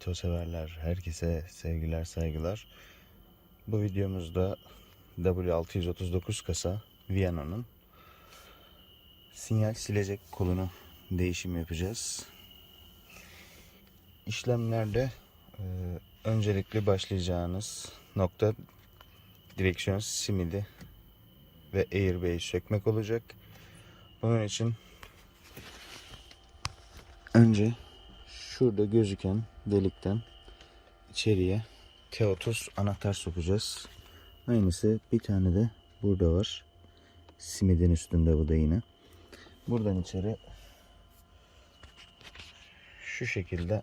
Vito severler. Herkese sevgiler, saygılar. Bu videomuzda W639 kasa Viyana'nın sinyal silecek kolunu değişim yapacağız. İşlemlerde e, öncelikli başlayacağınız nokta direksiyon simidi ve airbag'i sökmek olacak. Bunun için önce şurada gözüken delikten içeriye T30 anahtar sokacağız. Aynısı bir tane de burada var. Simidin üstünde bu da yine. Buradan içeri şu şekilde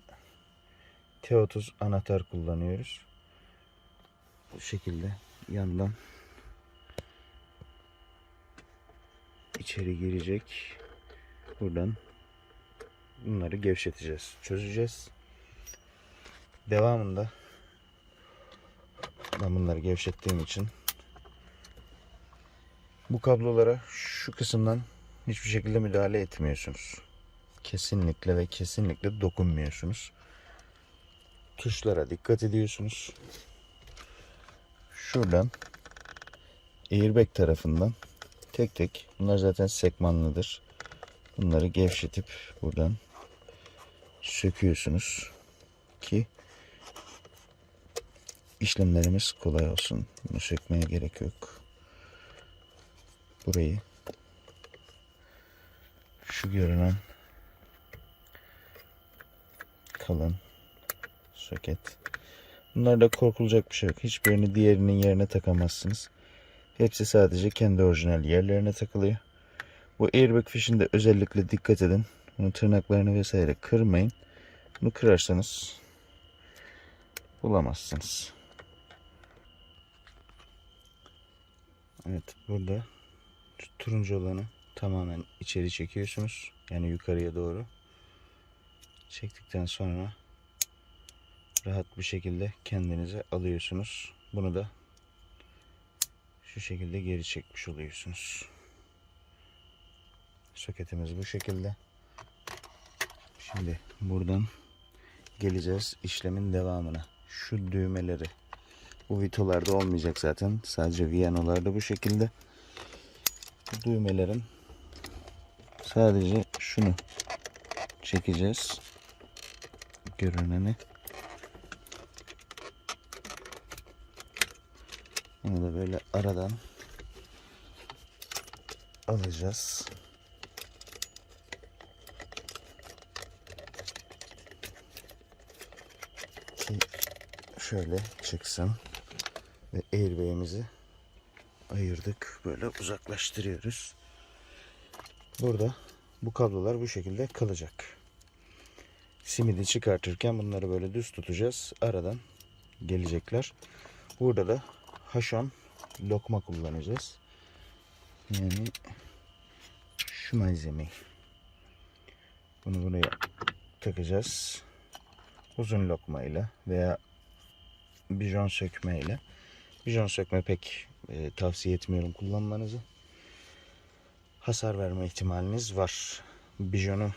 T30 anahtar kullanıyoruz. Bu şekilde yandan içeri girecek. Buradan bunları gevşeteceğiz, çözeceğiz. Devamında ben bunları gevşettiğim için bu kablolara şu kısımdan hiçbir şekilde müdahale etmiyorsunuz. Kesinlikle ve kesinlikle dokunmuyorsunuz. Tuşlara dikkat ediyorsunuz. Şuradan airbag tarafından tek tek bunlar zaten sekmanlıdır. Bunları gevşetip buradan söküyorsunuz ki işlemlerimiz kolay olsun. Bunu sökmeye gerek yok. Burayı şu görünen kalın soket. Bunlarda korkulacak bir şey yok. Hiçbirini diğerinin yerine takamazsınız. Hepsi sadece kendi orijinal yerlerine takılıyor. Bu airbag fişinde özellikle dikkat edin. Bunun tırnaklarını vesaire kırmayın. Bunu kırarsanız bulamazsınız. Evet burada turuncu olanı tamamen içeri çekiyorsunuz. Yani yukarıya doğru. Çektikten sonra rahat bir şekilde kendinize alıyorsunuz. Bunu da şu şekilde geri çekmiş oluyorsunuz. Soketimiz bu şekilde. Şimdi buradan geleceğiz işlemin devamına. Şu düğmeleri bu vitolarda olmayacak zaten. Sadece viyanolarda bu şekilde. Bu düğmelerin sadece şunu çekeceğiz. Görüneni. Bunu da böyle aradan alacağız. Ki şöyle çıksın ve airbag'imizi ayırdık. Böyle uzaklaştırıyoruz. Burada bu kablolar bu şekilde kalacak. Simidi çıkartırken bunları böyle düz tutacağız. Aradan gelecekler. Burada da haşon lokma kullanacağız. Yani şu malzemeyi. Bunu buraya takacağız. Uzun lokma ile veya bijon sökme ile. Bijon sökme pek e, tavsiye etmiyorum kullanmanızı. Hasar verme ihtimaliniz var. Bijonu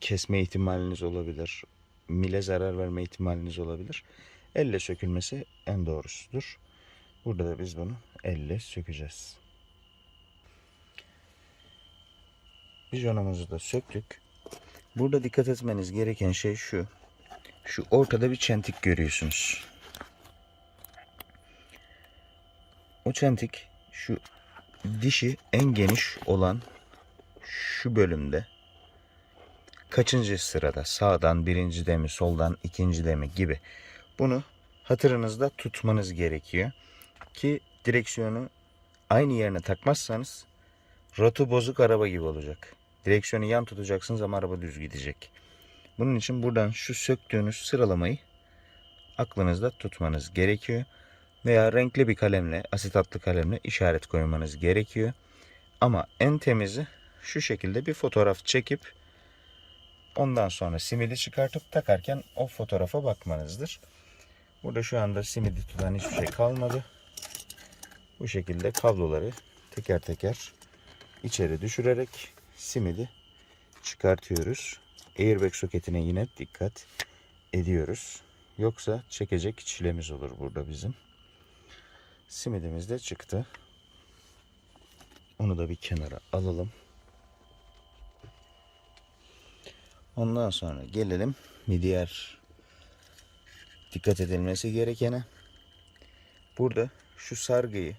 kesme ihtimaliniz olabilir. Mile zarar verme ihtimaliniz olabilir. Elle sökülmesi en doğrusudur. Burada da biz bunu elle sökeceğiz. Bijonumuzu da söktük. Burada dikkat etmeniz gereken şey şu. Şu ortada bir çentik görüyorsunuz. O çentik şu dişi en geniş olan şu bölümde kaçıncı sırada sağdan birinci de soldan ikinci de gibi bunu hatırınızda tutmanız gerekiyor ki direksiyonu aynı yerine takmazsanız rotu bozuk araba gibi olacak. Direksiyonu yan tutacaksınız ama araba düz gidecek. Bunun için buradan şu söktüğünüz sıralamayı aklınızda tutmanız gerekiyor. Veya renkli bir kalemle, asitatlı kalemle işaret koymanız gerekiyor. Ama en temizi şu şekilde bir fotoğraf çekip ondan sonra simidi çıkartıp takarken o fotoğrafa bakmanızdır. Burada şu anda simidi tutan hiçbir şey kalmadı. Bu şekilde kabloları teker teker içeri düşürerek simidi çıkartıyoruz. Airbag soketine yine dikkat ediyoruz. Yoksa çekecek çilemiz olur burada bizim. Simidimiz de çıktı. Onu da bir kenara alalım. Ondan sonra gelelim bir diğer dikkat edilmesi gerekene. Burada şu sargıyı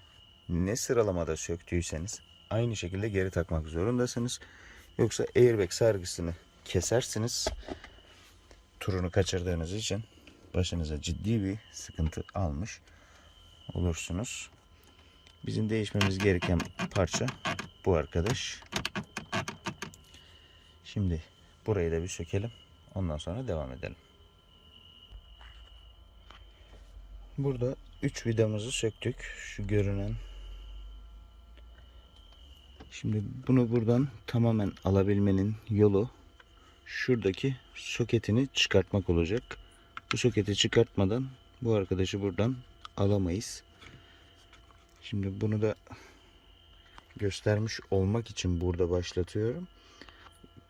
ne sıralamada söktüyseniz aynı şekilde geri takmak zorundasınız. Yoksa airbag sargısını kesersiniz. Turunu kaçırdığınız için başınıza ciddi bir sıkıntı almış olursunuz. Bizim değişmemiz gereken parça bu arkadaş. Şimdi burayı da bir sökelim. Ondan sonra devam edelim. Burada 3 vidamızı söktük. Şu görünen. Şimdi bunu buradan tamamen alabilmenin yolu şuradaki soketini çıkartmak olacak. Bu soketi çıkartmadan bu arkadaşı buradan alamayız. Şimdi bunu da göstermiş olmak için burada başlatıyorum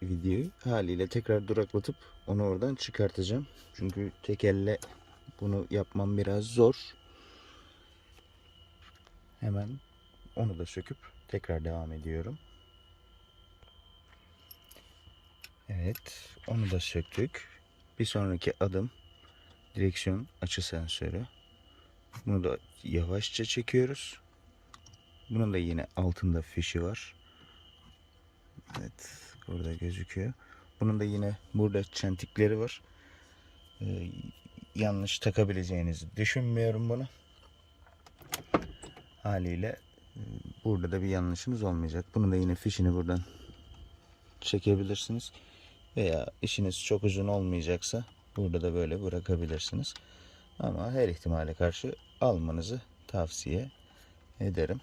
videoyu. Haliyle tekrar duraklatıp onu oradan çıkartacağım. Çünkü tek elle bunu yapmam biraz zor. Hemen onu da söküp tekrar devam ediyorum. Evet, onu da söktük. Bir sonraki adım direksiyon açı sensörü. Bunu da yavaşça çekiyoruz. Bunun da yine altında fişi var. Evet, burada gözüküyor. Bunun da yine burada çentikleri var. Ee, yanlış takabileceğinizi düşünmüyorum bunu. Haliyle e, burada da bir yanlışınız olmayacak. Bunun da yine fişini buradan çekebilirsiniz. Veya işiniz çok uzun olmayacaksa burada da böyle bırakabilirsiniz. Ama her ihtimale karşı almanızı tavsiye ederim.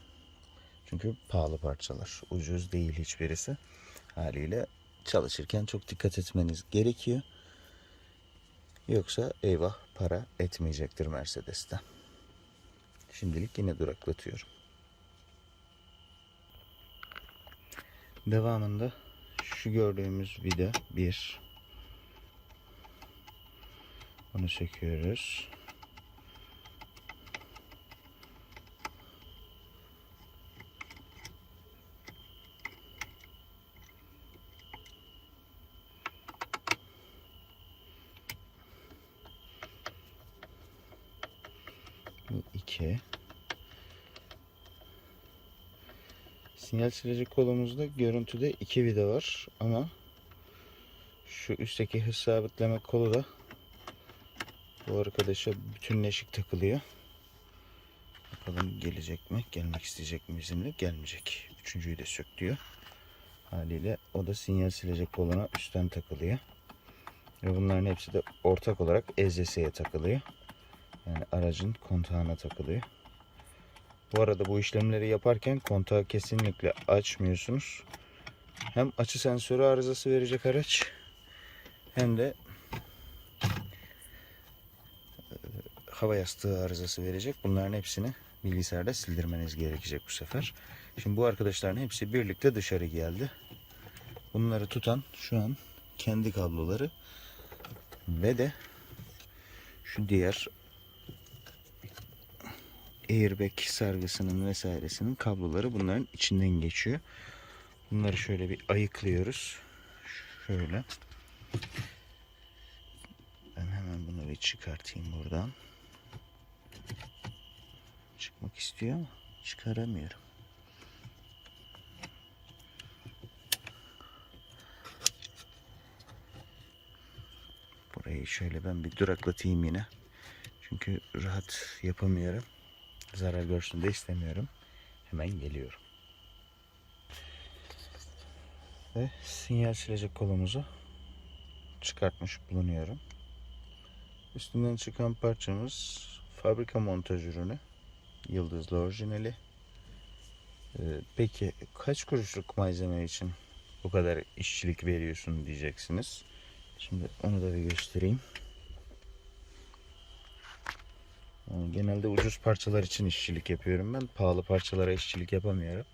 Çünkü pahalı parçalar. Ucuz değil hiçbirisi. Haliyle çalışırken çok dikkat etmeniz gerekiyor. Yoksa eyvah para etmeyecektir Mercedes'te. Şimdilik yine duraklatıyorum. Devamında şu gördüğümüz vida bir. Onu söküyoruz. Bu iki. Sinyal silecek kolumuzda görüntüde iki vida var ama şu üstteki hız sabitleme kolu da bu arkadaşa bütünleşik takılıyor. Bakalım gelecek mi? Gelmek isteyecek mi bizimle? Gelmeyecek. Üçüncüyü de sök diyor. Haliyle o da sinyal silecek koluna üstten takılıyor. Ve bunların hepsi de ortak olarak EZS'ye takılıyor. Yani aracın kontağına takılıyor. Bu arada bu işlemleri yaparken kontağı kesinlikle açmıyorsunuz. Hem açı sensörü arızası verecek araç hem de e, hava yastığı arızası verecek. Bunların hepsini bilgisayarda sildirmeniz gerekecek bu sefer. Şimdi bu arkadaşların hepsi birlikte dışarı geldi. Bunları tutan şu an kendi kabloları ve de şu diğer airbag sargısının vesairesinin kabloları bunların içinden geçiyor. Bunları şöyle bir ayıklıyoruz. Şöyle. Ben hemen bunu bir çıkartayım buradan. Çıkmak istiyor ama çıkaramıyorum. Burayı şöyle ben bir duraklatayım yine. Çünkü rahat yapamıyorum zarar görsün de istemiyorum. Hemen geliyorum. Ve sinyal silecek kolumuzu çıkartmış bulunuyorum. Üstünden çıkan parçamız fabrika montaj ürünü. Yıldızlı orijinali. Ee, peki kaç kuruşluk malzeme için bu kadar işçilik veriyorsun diyeceksiniz. Şimdi onu da bir göstereyim. Genelde ucuz parçalar için işçilik yapıyorum ben. Pahalı parçalara işçilik yapamıyorum.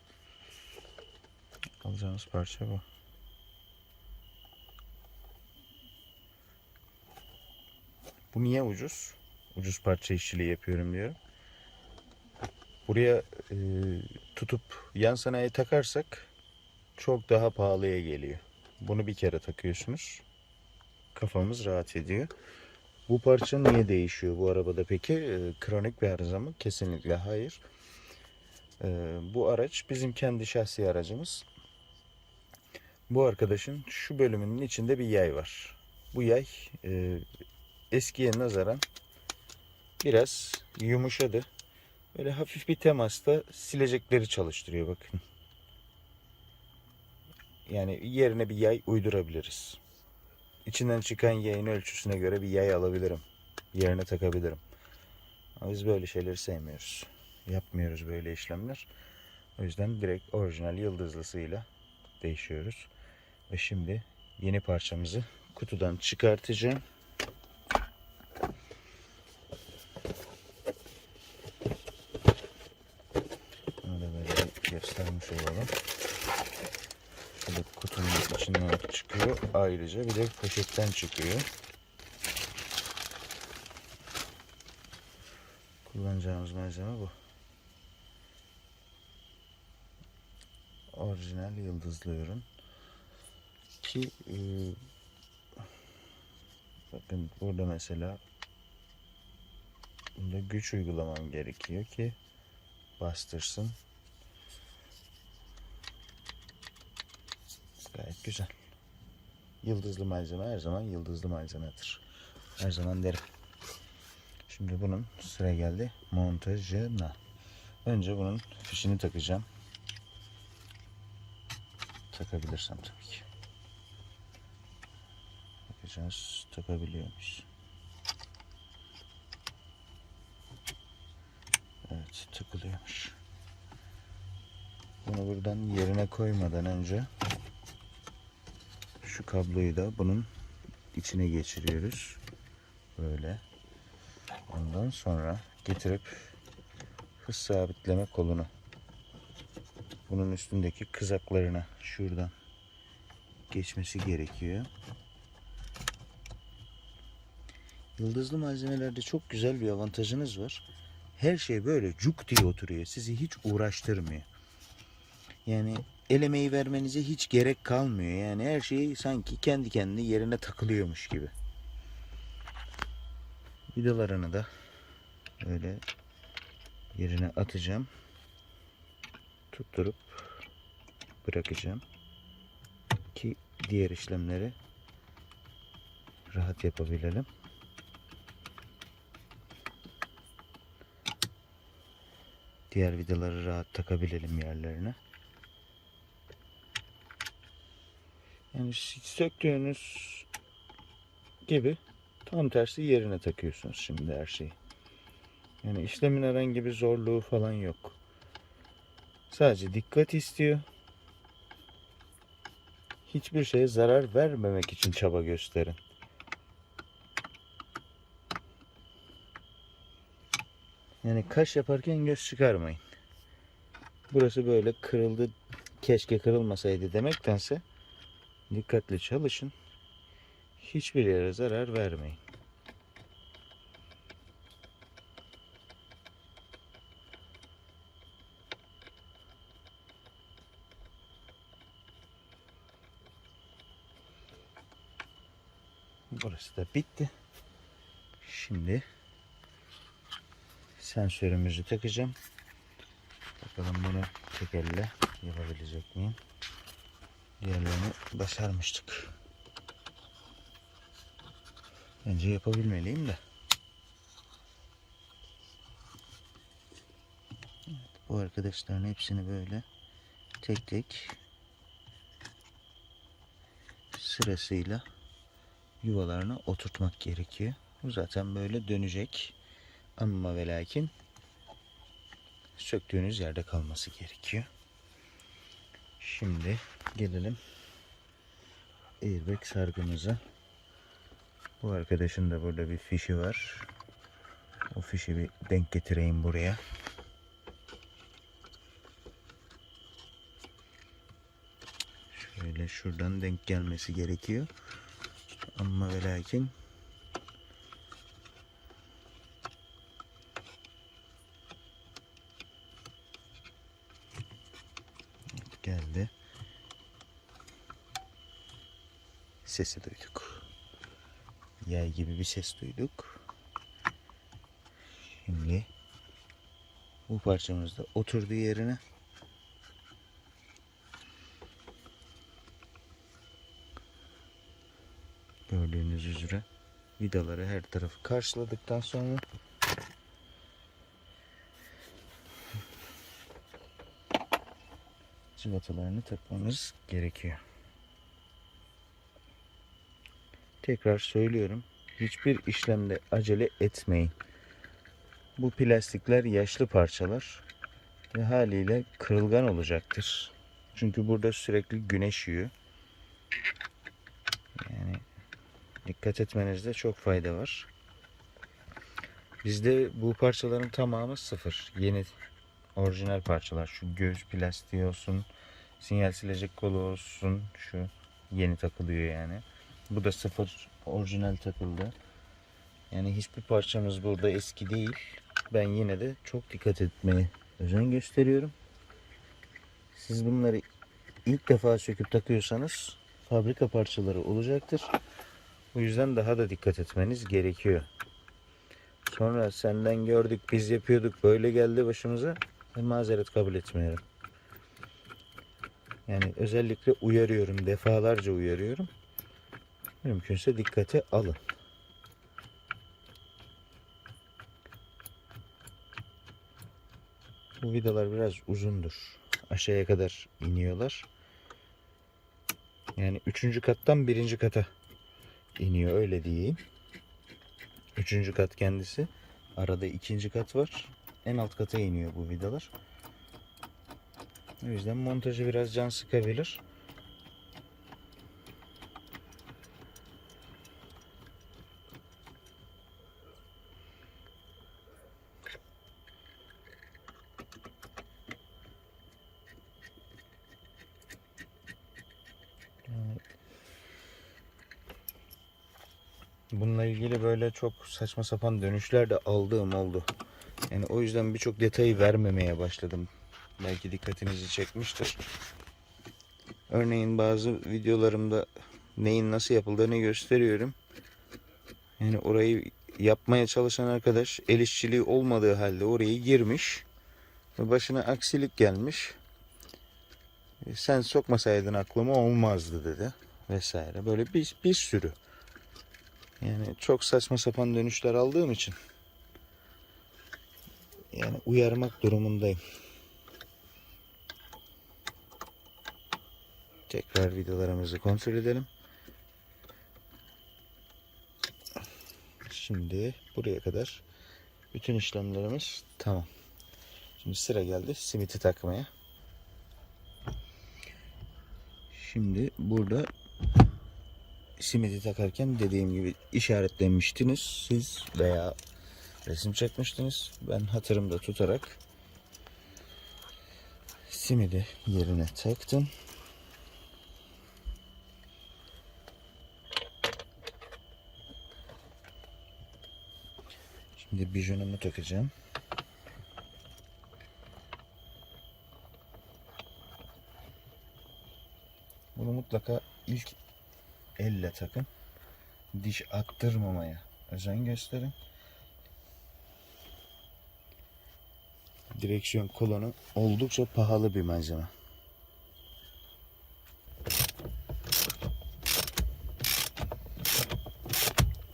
Alacağımız parça bu. Bu niye ucuz? Ucuz parça işçiliği yapıyorum diyorum. Buraya e, tutup yan sanayi takarsak çok daha pahalıya geliyor. Bunu bir kere takıyorsunuz. Kafamız rahat ediyor. Bu parça niye değişiyor bu arabada peki? E, kronik bir arıza mı? Kesinlikle hayır. E, bu araç bizim kendi şahsi aracımız. Bu arkadaşın şu bölümünün içinde bir yay var. Bu yay e, eskiye nazaran biraz yumuşadı. Böyle hafif bir temasta silecekleri çalıştırıyor bakın. Yani yerine bir yay uydurabiliriz. İçinden çıkan yayın ölçüsüne göre bir yay alabilirim. Yerine takabilirim. Ama biz böyle şeyleri sevmiyoruz. Yapmıyoruz böyle işlemler. O yüzden direkt orijinal yıldızlısıyla değişiyoruz. Ve şimdi yeni parçamızı kutudan çıkartacağım. Onu da böyle göstermiş olalım. Şöyle kutunun içinden çıkıyor. Ayrıca bir de poşetten çıkıyor. Kullanacağımız malzeme bu. Orijinal yıldızlı ürün. Ki e, bakın burada mesela bunda güç uygulamam gerekiyor ki bastırsın. Gayet güzel. Yıldızlı malzeme her zaman yıldızlı malzemedir. Her zaman derim. Şimdi bunun sıra geldi montajına. Önce bunun fişini takacağım. Takabilirsem tabii ki. Bakacağız takabiliyor muyuz? Evet takılıyormuş. Bunu buradan yerine koymadan önce şu kabloyu da bunun içine geçiriyoruz. Böyle. Ondan sonra getirip hız sabitleme kolunu bunun üstündeki kızaklarına şuradan geçmesi gerekiyor. Yıldızlı malzemelerde çok güzel bir avantajınız var. Her şey böyle cuk diye oturuyor. Sizi hiç uğraştırmıyor. Yani el emeği vermenize hiç gerek kalmıyor. Yani her şey sanki kendi kendine yerine takılıyormuş gibi. Vidalarını da böyle yerine atacağım. Tutturup bırakacağım. Ki diğer işlemleri rahat yapabilelim. Diğer vidaları rahat takabilelim yerlerine. Yani söktüğünüz gibi tam tersi yerine takıyorsunuz şimdi her şeyi. Yani işlemin herhangi bir zorluğu falan yok. Sadece dikkat istiyor. Hiçbir şeye zarar vermemek için çaba gösterin. Yani kaş yaparken göz çıkarmayın. Burası böyle kırıldı, keşke kırılmasaydı demektense dikkatli çalışın. Hiçbir yere zarar vermeyin. Burası da bitti. Şimdi sensörümüzü takacağım. Bakalım bunu tek elle yapabilecek miyim? Diğerlerini başarmıştık. Bence yapabilmeliyim de. Evet, bu arkadaşların hepsini böyle tek tek sırasıyla yuvalarına oturtmak gerekiyor. Bu zaten böyle dönecek. Ama ve lakin söktüğünüz yerde kalması gerekiyor. Şimdi gelelim airbag sargımıza. Bu arkadaşın da burada bir fişi var. O fişi bir denk getireyim buraya. Şöyle şuradan denk gelmesi gerekiyor. Ama ve lakin geldi. Sesi duyduk. Yay gibi bir ses duyduk. Şimdi bu parçamız da oturdu yerine. Gördüğünüz üzere vidaları her tarafı karşıladıktan sonra cıvatalarını takmamız gerekiyor. Tekrar söylüyorum. Hiçbir işlemde acele etmeyin. Bu plastikler yaşlı parçalar ve haliyle kırılgan olacaktır. Çünkü burada sürekli güneş yiyor. Yani dikkat etmenizde çok fayda var. Bizde bu parçaların tamamı sıfır. Yeni orijinal parçalar. Şu göğüs plastiği olsun, sinyal silecek kolu olsun. Şu yeni takılıyor yani. Bu da sıfır orijinal takıldı. Yani hiçbir parçamız burada eski değil. Ben yine de çok dikkat etmeye özen gösteriyorum. Siz bunları ilk defa söküp takıyorsanız fabrika parçaları olacaktır. Bu yüzden daha da dikkat etmeniz gerekiyor. Sonra senden gördük biz yapıyorduk böyle geldi başımıza. Ben mazeret kabul etmiyorum. Yani özellikle uyarıyorum. Defalarca uyarıyorum. Mümkünse dikkate alın. Bu vidalar biraz uzundur. Aşağıya kadar iniyorlar. Yani üçüncü kattan birinci kata iniyor öyle diyeyim. Üçüncü kat kendisi. Arada ikinci kat var. En alt kata iniyor bu vidalar. O yüzden montajı biraz can sıkabilir. Çok saçma sapan dönüşler de aldığım oldu. Yani o yüzden birçok detayı vermemeye başladım. Belki dikkatinizi çekmiştir. Örneğin bazı videolarımda neyin nasıl yapıldığını gösteriyorum. Yani orayı yapmaya çalışan arkadaş el işçiliği olmadığı halde orayı girmiş ve başına aksilik gelmiş. E, Sen sokmasaydın aklıma olmazdı dedi vesaire. Böyle bir, bir sürü. Yani çok saçma sapan dönüşler aldığım için yani uyarmak durumundayım. Tekrar videolarımızı kontrol edelim. Şimdi buraya kadar bütün işlemlerimiz tamam. Şimdi sıra geldi simiti takmaya. Şimdi burada simidi takarken dediğim gibi işaretlemiştiniz siz veya resim çekmiştiniz. Ben hatırımda tutarak simidi yerine taktım. Şimdi bijonumu takacağım. Bunu mutlaka ilk elle takın. Diş attırmamaya özen gösterin. Direksiyon kolonu oldukça pahalı bir malzeme.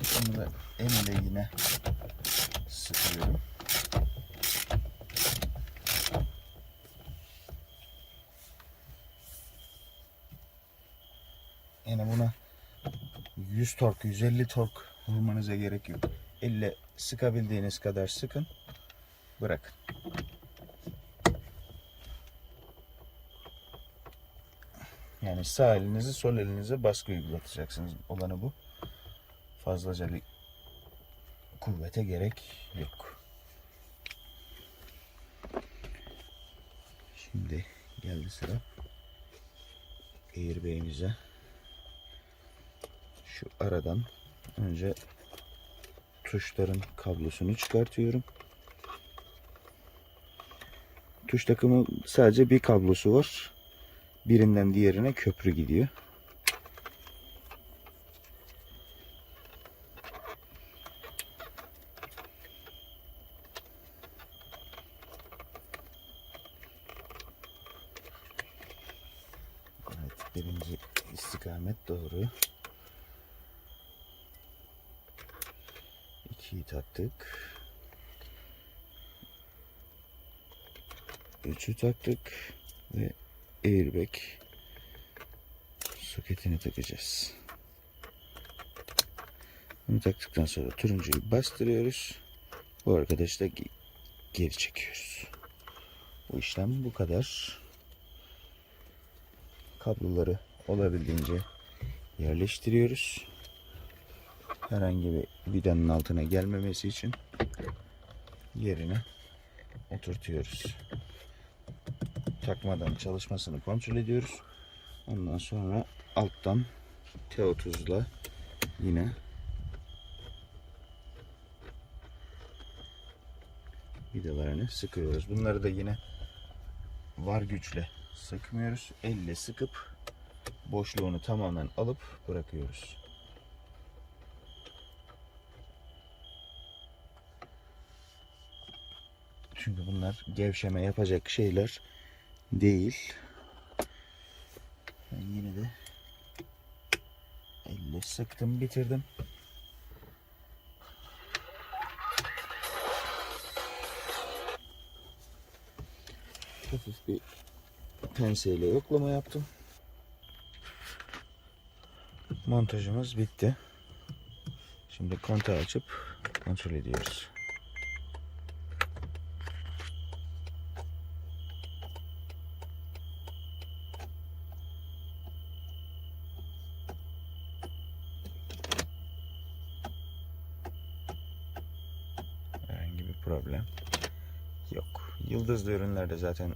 Bunu da elle yine 100 tork, 150 tork vurmanıza gerek yok. Elle sıkabildiğiniz kadar sıkın. Bırakın. Yani sağ elinizi sol elinize baskı uygulatacaksınız. Olanı bu. Fazlaca bir kuvvete gerek yok. Şimdi geldi sıra airbag'imize. Şu aradan önce tuşların kablosunu çıkartıyorum. Tuş takımı sadece bir kablosu var. birinden diğerine köprü gidiyor. Evet, birinci istikamet doğru. İkiyi taktık. Üçü taktık ve airbag soketini takacağız. Bunu taktıktan sonra turuncuyu bastırıyoruz. Bu arkadaşı da ge- geri çekiyoruz. Bu işlem bu kadar. Kabloları olabildiğince yerleştiriyoruz. Herhangi bir vidanın altına gelmemesi için yerine oturtuyoruz. Takmadan çalışmasını kontrol ediyoruz. Ondan sonra alttan T30'la yine vidalarını sıkıyoruz. Bunları da yine var güçle sıkmıyoruz. Elle sıkıp boşluğunu tamamen alıp bırakıyoruz. Çünkü bunlar gevşeme yapacak şeyler değil. Ben yine de elle sıktım bitirdim. Hafif bir penseyle yoklama yaptım. Montajımız bitti. Şimdi kontağı açıp kontrol ediyoruz. Herhangi bir problem yok. Yıldızlı ürünlerde zaten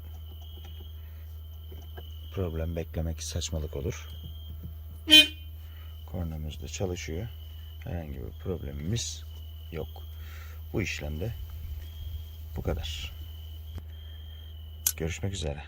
problem beklemek saçmalık olur. Kornamız da çalışıyor. Herhangi bir problemimiz yok. Bu işlemde bu kadar. Görüşmek üzere.